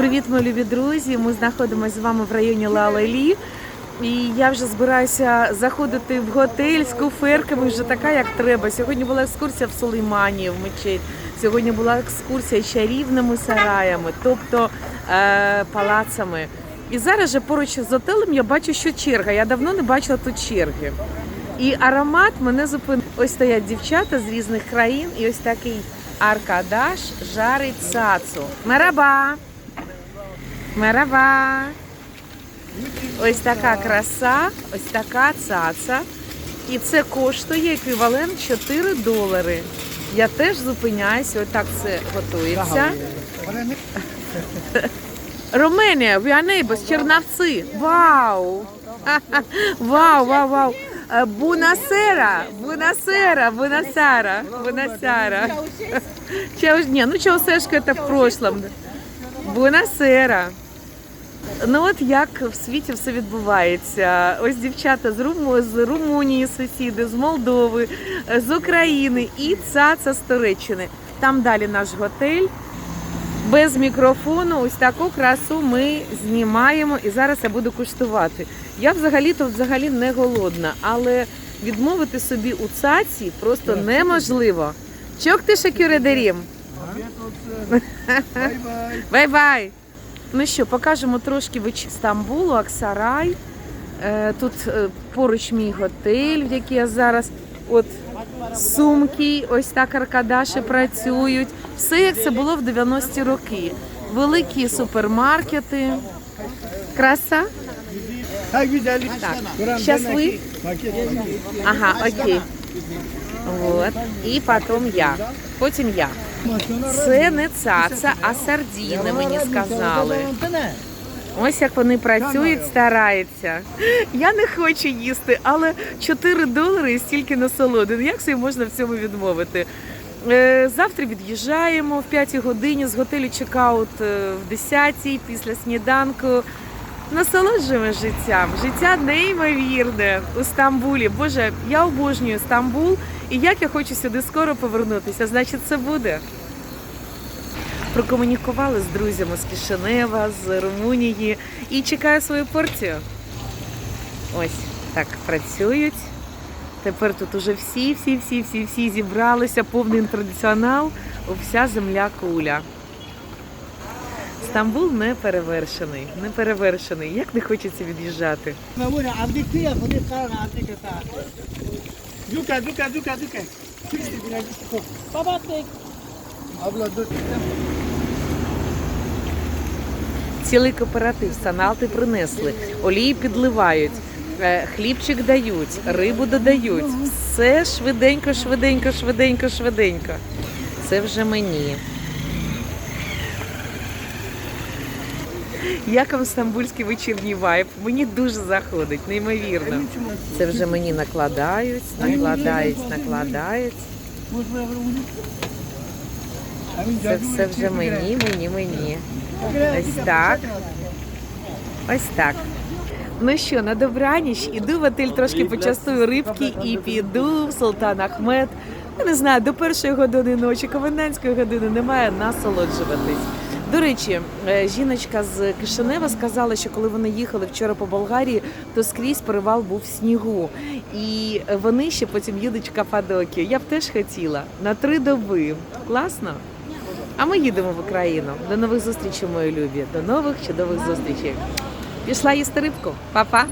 Привіт, мої любі друзі! Ми знаходимося з вами в районі Лалелі. І я вже збираюся заходити в готель з куферками, вже така, як треба. Сьогодні була екскурсія в Сулеймані, в мечеть. Сьогодні була екскурсія чарівними сараями, тобто е, палацами. І зараз же поруч з готелем я бачу, що черга. Я давно не бачила тут черги. І аромат мене зупинив. Ось стоять дівчата з різних країн, і ось такий аркадаш жарить цацу. Мераба! Мераба! Ось така краса, ось така цаца. І це коштує еквівалент 4 долари. Я теж зупиняюся, отак це готується. We are Чернавці. Вау! Вау, вау, вау. Бунасера, бунасера, бунасара, бунасара. Чао, не, ну чаусешка это в прошлом. Бунасера. Ну от як в світі все відбувається. Ось дівчата з, Руму, з Румунії, сусіди, з Молдови, з України і цаца з Туреччини. Там далі наш готель. Без мікрофону ось таку красу ми знімаємо і зараз я буду куштувати. Я взагалі то взагалі не голодна, але відмовити собі у цаці просто неможливо. Чок ти шакюредерім? Бай-бай! Ну що, покажемо трошки Стамбулу, Аксарай. Е, Тут е, поруч мій готель, в який я зараз. От сумки, ось так аркадаші працюють. Все як це було в 90-ті роки. Великі супермаркети. Краса? Так. Щаслив? Ага, окей. От. І потім я. Потім я. Це не цаца, а сардіни, мені сказали. Ось як вони працюють, стараються. Я не хочу їсти, але 4 долари і стільки насолоди. Як собі можна в цьому відмовити? Е, Завтра від'їжджаємо в 5 годині з готелю чекаут е, в 10 після сніданку. Насолоджуємо життям. Життя неймовірне у Стамбулі. Боже, я обожнюю Стамбул. І як я хочу сюди скоро повернутися, значить це буде. Прокомунікували з друзями з Кишинева, з Румунії і чекаю свою порцію. Ось так працюють. Тепер тут уже всі, всі, всі, всі, всі зібралися, повний традиціонал, вся земля куля. Стамбул не перевершений, не перевершений. Як не хочеться від'їжджати. Duka duka duka duka. Abla dur. Цілий кооператив, саналти принесли, олії підливають, е, хлібчик дають, рибу додають. Все швиденько, швиденько, швиденько, швиденько. Це вже мені. Як вам стамбульський вечірній вайб? Мені дуже заходить, неймовірно. Це вже мені накладають, накладають, накладають. Це все вже мені, мені, мені. Ось так. Ось так. Ну що, на добраніч, іду в отель трошки почастую рибки і піду в Султан Ахмед. Я не знаю, до першої години ночі, комендантської години немає насолоджуватись. До речі, е, жіночка з Кишинева сказала, що коли вони їхали вчора по Болгарії, то скрізь перевал був в снігу. І вони ще потім їдуть в Каппадокію. Я б теж хотіла на три доби. Класно? А ми їдемо в Україну. До нових зустрічей, мої любі. До нових чудових зустрічей. Пішла їсти рибку. Па-па!